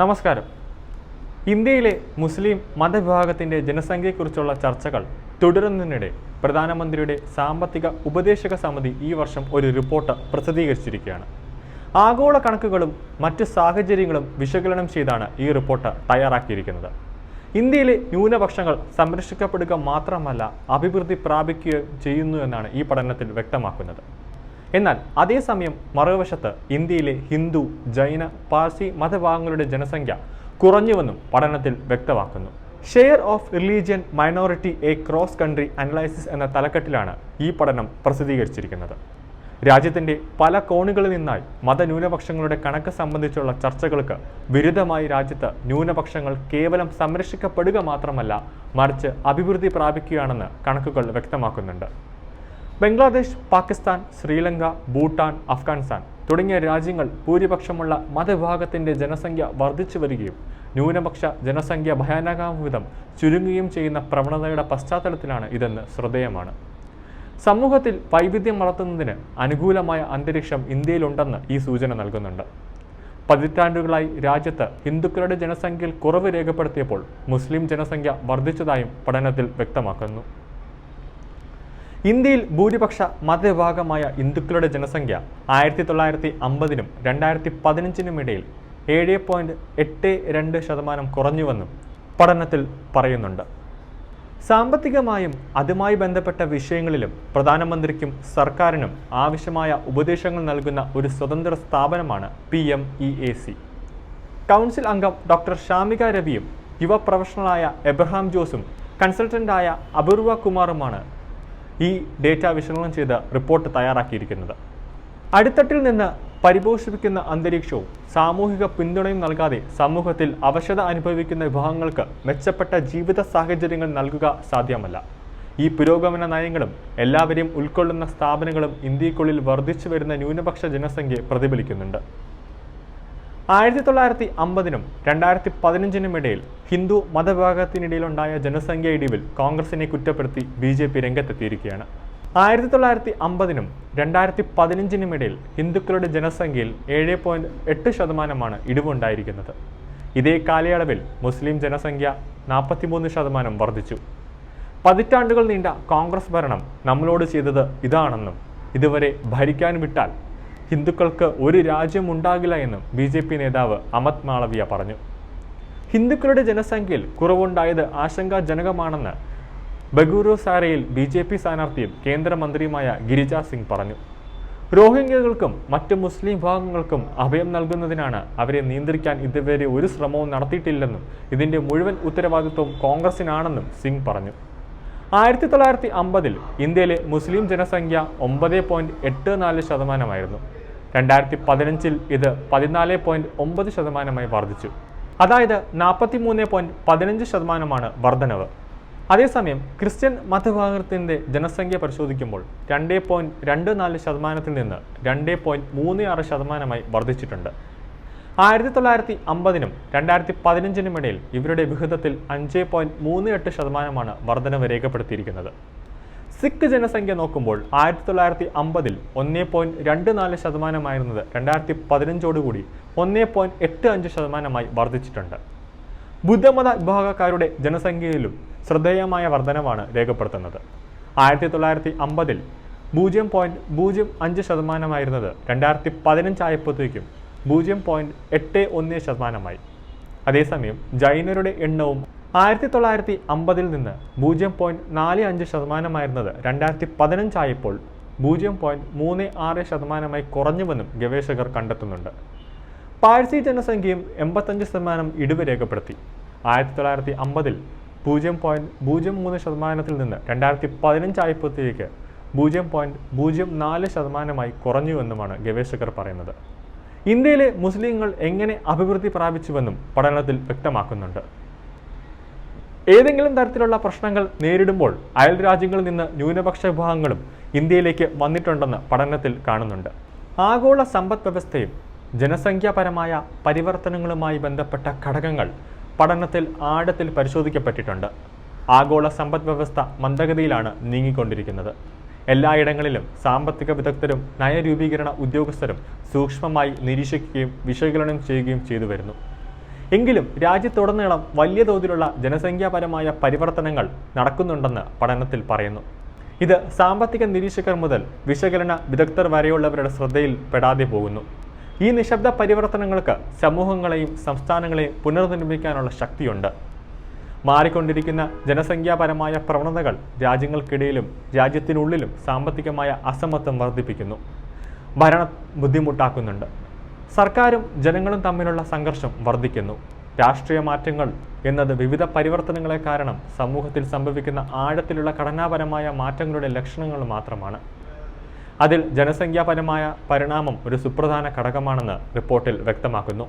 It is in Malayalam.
നമസ്കാരം. ഇന്ത്യയിലെ മുസ്ലിം മതവിഭാഗത്തിന്റെ ജനസംഖ്യയെക്കുറിച്ചുള്ള ചർച്ചകൾ തുടരുന്നതിനിടെ പ്രധാനമന്ത്രിയുടെ സാമ്പത്തിക ഉപദേശക സമിതി ഈ വർഷം ഒരു റിപ്പോർട്ട് പ്രസിദ്ധീകരിച്ചിരിക്കുകയാണ്. ആഗോള കണക്കുകളും മറ്റ് സാഹചര്യങ്ങളും വിശകലനം ചെയ്താണ് ഈ റിപ്പോർട്ട് തയ്യാറാക്കിയിരിക്കുന്നത്. ഇന്ത്യയിലെ ന്യൂനപക്ഷങ്ങൾ സംരക്ഷിക്കപ്പെടുക മാത്രമല്ല അഭിവൃദ്ധി പ്രാപിക്കുകയും ചെയ്യുന്നു എന്നാണ് ഈ പഠനത്തിൽ വ്യക്തമാക്കുന്നത്. എന്നാൽ അതേസമയം മറുവശത്ത് ഇന്ത്യയിലെ ഹിന്ദു ജൈന പാർസി മതഭാഗങ്ങളുടെ ജനസംഖ്യ കുറഞ്ഞുവെന്നും പഠനത്തിൽ വ്യക്തമാക്കുന്നു. Share of religion minority a cross country analysis എന്ന തലക്കെട്ടിലാണ് ഈ പഠനം പ്രസിദ്ധീകരിച്ചിരിക്കുന്നത്. രാജ്യത്തിന്റെ പല കോണുകളിൽ നിന്നായി മതന്യൂനപക്ഷങ്ങളുടെ കണക്ക് സംബന്ധിച്ചുള്ള ചർച്ചകൾക്ക് വിരുദ്ധമായി രാജ്യത്ത് ന്യൂനപക്ഷങ്ങൾ കേവലം സംരക്ഷിക്കപ്പെടുക മാത്രമല്ല മറിച്ച് അഭിവൃദ്ധി പ്രാപിക്കുകയാണെന്ന് കണക്കുകൾ വ്യക്തമാക്കുന്നുണ്ട്. ബംഗ്ലാദേശ് പാകിസ്ഥാൻ ശ്രീലങ്ക ഭൂട്ടാൻ അഫ്ഗാനിസ്ഥാൻ തുടങ്ങിയ രാജ്യങ്ങൾ ഭൂരിപക്ഷമുള്ള മതവിഭാഗത്തിന്റെ ജനസംഖ്യ വർദ്ധിച്ചു വരികയും ന്യൂനപക്ഷ ജനസംഖ്യ ഭയാനകാവിധം ചുരുങ്ങുകയും ചെയ്യുന്ന പ്രവണതയുടെ പശ്ചാത്തലത്തിലാണ് ഇതെന്ന് ശ്രദ്ധേയമാണ്. സമൂഹത്തിൽ വൈവിധ്യം വളർത്തുന്നതിന് അനുകൂലമായ അന്തരീക്ഷം ഇന്ത്യയിലുണ്ടെന്ന് ഈ സൂചന നൽകുന്നുണ്ട്. പതിറ്റാണ്ടുകളായി രാജ്യത്ത് ഹിന്ദുക്കളുടെ ജനസംഖ്യയിൽ കുറവ് രേഖപ്പെടുത്തിയപ്പോൾ മുസ്ലിം ജനസംഖ്യ വർദ്ധിച്ചതായും പഠനത്തിൽ വ്യക്തമാക്കുന്നു. ഇന്ത്യയിൽ ഭൂരിപക്ഷ മതവിഭാഗമായ ഹിന്ദുക്കളുടെ ജനസംഖ്യ ആയിരത്തി തൊള്ളായിരത്തി അമ്പതിനും രണ്ടായിരത്തി പതിനഞ്ചിനും ഇടയിൽ ഏഴ് പോയിന്റ് എട്ട് രണ്ട് ശതമാനം കുറഞ്ഞുവെന്നും പഠനത്തിൽ പറയുന്നുണ്ട്. സാമ്പത്തികമായും അതുമായി ബന്ധപ്പെട്ട വിഷയങ്ങളിലും പ്രധാനമന്ത്രിക്കും സർക്കാരിനും ആവശ്യമായ ഉപദേശങ്ങൾ നൽകുന്ന ഒരു സ്വതന്ത്ര സ്ഥാപനമാണ് P M E A C. Council അംഗം ഡോക്ടർ ഷാമിക രവിയും യുവ പ്രൊഫഷണലായ എബ്രഹാം ജോസും കൺസൾട്ടന്റായ അപൂർവ കുമാറുമാണ് ഈ ഡേറ്റ വിശകലനം ചെയ്ത് റിപ്പോർട്ട് തയ്യാറാക്കിയിരിക്കുന്നത്. അടിത്തട്ടിൽ നിന്ന് പരിപോഷിപ്പിക്കുന്ന അന്തരീക്ഷവും സാമൂഹിക പിന്തുണയും നൽകാതെ സമൂഹത്തിൽ അവശത അനുഭവിക്കുന്ന വിഭാഗങ്ങൾക്ക് മെച്ചപ്പെട്ട ജീവിത സാഹചര്യങ്ങൾ നൽകുക സാധ്യമല്ല. ഈ പുരോഗമന നയങ്ങളും എല്ലാവരെയും ഉൾക്കൊള്ളുന്ന സ്ഥാപനങ്ങളും ഇന്ത്യക്കുള്ളിൽ വർദ്ധിച്ചു വരുന്ന ന്യൂനപക്ഷ ജനസംഖ്യയെ പ്രതിഫലിക്കുന്നുണ്ട്. ആയിരത്തി തൊള്ളായിരത്തി അമ്പതിനും രണ്ടായിരത്തി പതിനഞ്ചിനും ഇടയിൽ ഹിന്ദു മതവിഭാഗത്തിനിടയിലുണ്ടായ ജനസംഖ്യ ഇടിവിൽ കോൺഗ്രസിനെ കുറ്റപ്പെടുത്തി ബി ജെ പി രംഗത്തെത്തിയിരിക്കുകയാണ്. ആയിരത്തി തൊള്ളായിരത്തി അമ്പതിനും രണ്ടായിരത്തി പതിനഞ്ചിനും ഇടയിൽ ഹിന്ദുക്കളുടെ ജനസംഖ്യയിൽ ഏഴ് പോയിന്റ് എട്ട് ശതമാനമാണ് ഇടിവുണ്ടായിരിക്കുന്നത്. ഇതേ കാലയളവിൽ മുസ്ലിം ജനസംഖ്യ നാൽപ്പത്തിമൂന്ന് ശതമാനം വർദ്ധിച്ചു. പതിറ്റാണ്ടുകൾ നീണ്ട കോൺഗ്രസ് ഭരണം നമ്മളോട് ചെയ്തത് ഇതാണെന്നും ഇതുവരെ ഭരിക്കാൻ വിട്ടാൽ ഹിന്ദുക്കൾക്ക് ഒരു രാജ്യം ഉണ്ടാകില്ല എന്നും ബി ജെ പി നേതാവ് അമത് മാളവിയ പറഞ്ഞു. ഹിന്ദുക്കളുടെ ജനസംഖ്യയിൽ കുറവുണ്ടായത് ആശങ്കാജനകമാണെന്ന് ബഗൂരു സാരയിൽ ബി ജെ പി സ്ഥാനാർത്ഥിയും കേന്ദ്രമന്ത്രിയുമായ ഗിരിജ സിംഗ് പറഞ്ഞു. റോഹിംഗ്യകൾക്കും മറ്റ് മുസ്ലിം വിഭാഗങ്ങൾക്കും അഭയം നൽകുന്നതിനാണ് അവരെ നിയന്ത്രിക്കാൻ ഇതുവരെ ഒരു ശ്രമവും നടത്തിയിട്ടില്ലെന്നും ഇതിന്റെ മുഴുവൻ ഉത്തരവാദിത്വവും കോൺഗ്രസിനാണെന്നും സിംഗ് പറഞ്ഞു. ആയിരത്തി തൊള്ളായിരത്തി അമ്പതിൽ ഇന്ത്യയിലെ മുസ്ലിം ജനസംഖ്യ ഒമ്പത് പോയിന്റ് എട്ട് നാല് ശതമാനമായിരുന്നു. രണ്ടായിരത്തി പതിനഞ്ചിൽ ഇത് പതിനാല് പോയിന്റ് ഒമ്പത് ശതമാനമായി വർദ്ധിച്ചു. അതായത് നാൽപ്പത്തി മൂന്ന് പോയിന്റ് പതിനഞ്ച് ശതമാനമാണ് വർധനവ്. അതേസമയം ക്രിസ്ത്യൻ മതവിഭാഗത്തിന്റെ ജനസംഖ്യ പരിശോധിക്കുമ്പോൾ രണ്ട് പോയിന്റ് രണ്ട് നാല് ശതമാനത്തിൽ നിന്ന് രണ്ട് പോയിന്റ് മൂന്ന് ആറ് ശതമാനമായി വർദ്ധിച്ചിട്ടുണ്ട്. ആയിരത്തി തൊള്ളായിരത്തി അമ്പതിനും രണ്ടായിരത്തി പതിനഞ്ചിനും ഇടയിൽ ഇവരുടെ വിഹിതത്തിൽ അഞ്ച് പോയിന്റ് മൂന്ന് എട്ട് ശതമാനമാണ് വർധനവ് രേഖപ്പെടുത്തിയിരിക്കുന്നത്. സിഖ് ജനസംഖ്യ നോക്കുമ്പോൾ ആയിരത്തി തൊള്ളായിരത്തി അമ്പതിൽ ഒന്നേ പോയിന്റ് രണ്ട് നാല് ശതമാനമായിരുന്നത് രണ്ടായിരത്തി പതിനഞ്ചോടുകൂടി ഒന്നേ പോയിന്റ് എട്ട് അഞ്ച് ശതമാനമായി വർദ്ധിച്ചിട്ടുണ്ട്. ബുദ്ധമത വിഭാഗക്കാരുടെ ജനസംഖ്യയിലും ശ്രദ്ധേയമായ വർധനമാണ് രേഖപ്പെടുത്തുന്നത്. ആയിരത്തി തൊള്ളായിരത്തി അമ്പതിൽ പൂജ്യം പോയിന്റ് പൂജ്യം അഞ്ച് ശതമാനമായിരുന്നത് രണ്ടായിരത്തി പതിനഞ്ചായപ്പോഴത്തേക്കും പൂജ്യം പോയിന്റ് എട്ട് ഒന്ന് ശതമാനമായി. അതേസമയം ജൈനരുടെ എണ്ണവും ആയിരത്തി തൊള്ളായിരത്തി അമ്പതിൽ നിന്ന് പൂജ്യം പോയിന്റ് നാല് അഞ്ച് ശതമാനമായിരുന്നത് രണ്ടായിരത്തി പതിനഞ്ചായപ്പോൾ പൂജ്യം പോയിന്റ് മൂന്ന് ആറ് ശതമാനമായി കുറഞ്ഞുവെന്നും ഗവേഷകർ കണ്ടെത്തുന്നുണ്ട്. പാഴ്സി ജനസംഖ്യയും എൺപത്തഞ്ച് ശതമാനം ഇടിവ് രേഖപ്പെടുത്തി. ആയിരത്തി തൊള്ളായിരത്തി അമ്പതിൽ പൂജ്യം പോയിന്റ് പൂജ്യം മൂന്ന് ശതമാനത്തിൽ നിന്ന് രണ്ടായിരത്തി പതിനഞ്ചായപ്പോഴത്തേക്ക് പൂജ്യം പോയിന്റ് പൂജ്യം നാല് ശതമാനമായി കുറഞ്ഞുവെന്നുമാണ് ഗവേഷകർ പറയുന്നത്. ഇന്ത്യയിലെ മുസ്ലിങ്ങൾ എങ്ങനെ അഭിവൃദ്ധി പ്രാപിച്ചുവെന്നും പഠനത്തിൽ വ്യക്തമാക്കുന്നുണ്ട്. ഏതെങ്കിലും തരത്തിലുള്ള പ്രശ്നങ്ങൾ നേരിടുമ്പോൾ അയൽ രാജ്യങ്ങളിൽ നിന്ന് ന്യൂനപക്ഷ വിഭാഗങ്ങളും ഇന്ത്യയിലേക്ക് വന്നിട്ടുണ്ടെന്ന് പഠനത്തിൽ കാണുന്നുണ്ട്. ആഗോള സമ്പദ് വ്യവസ്ഥയും ജനസംഖ്യാപരമായ പരിവർത്തനങ്ങളുമായി ബന്ധപ്പെട്ട ഘടകങ്ങൾ പഠനത്തിൽ ആഴത്തിൽ പരിശോധിക്കപ്പെട്ടിട്ടുണ്ട്. ആഗോള സമ്പദ് വ്യവസ്ഥ മന്ദഗതിയിലാണ് നീങ്ങിക്കൊണ്ടിരിക്കുന്നത്. എല്ലായിടങ്ങളിലും സാമ്പത്തിക വിദഗ്ധരും നയരൂപീകരണ ഉദ്യോഗസ്ഥരും സൂക്ഷ്മമായി നിരീക്ഷിക്കുകയും വിശകലനം ചെയ്യുകയും ചെയ്തു വരുന്നു. എങ്കിലും രാജ്യത്തുടനീളം വലിയ തോതിലുള്ള ജനസംഖ്യാപരമായ പരിവർത്തനങ്ങൾ നടക്കുന്നുണ്ടെന്ന് പഠനത്തിൽ പറയുന്നു. ഇത് സാമ്പത്തിക നിരീക്ഷകർ മുതൽ വിശകലന വിദഗ്ധർ വരെയുള്ളവരുടെ ശ്രദ്ധയിൽ പെടാതെ പോകുന്നു. ഈ നിശബ്ദ പരിവർത്തനങ്ങൾക്ക് സമൂഹങ്ങളെയും സംസ്ഥാനങ്ങളെയും പുനർനിർമ്മിക്കാനുള്ള ശക്തിയുണ്ട്. മാറിക്കൊണ്ടിരിക്കുന്ന ജനസംഖ്യാപരമായ പ്രവണതകൾ രാജ്യങ്ങൾക്കിടയിലും രാജ്യത്തിനുള്ളിലും സാമ്പത്തികമായ അസമത്വം വർദ്ധിപ്പിക്കുന്നു. ഭരണ ബുദ്ധിമുട്ടാക്കുന്നുണ്ട്. സർക്കാരും ജനങ്ങളും തമ്മിലുള്ള സംഘർഷം വർദ്ധിക്കുന്നു. രാഷ്ട്രീയ മാറ്റങ്ങൾ എന്നത് വിവിധ പരിവർത്തനങ്ങളെ കാരണം സമൂഹത്തിൽ സംഭവിക്കുന്ന ആഴത്തിലുള്ള ഘടനാപരമായ മാറ്റങ്ങളുടെ ലക്ഷണങ്ങൾ മാത്രമാണ്. അതിൽ ജനസംഖ്യാപരമായ പരിണാമം ഒരു സുപ്രധാന ഘടകമാണെന്ന് റിപ്പോർട്ടിൽ വ്യക്തമാക്കുന്നു.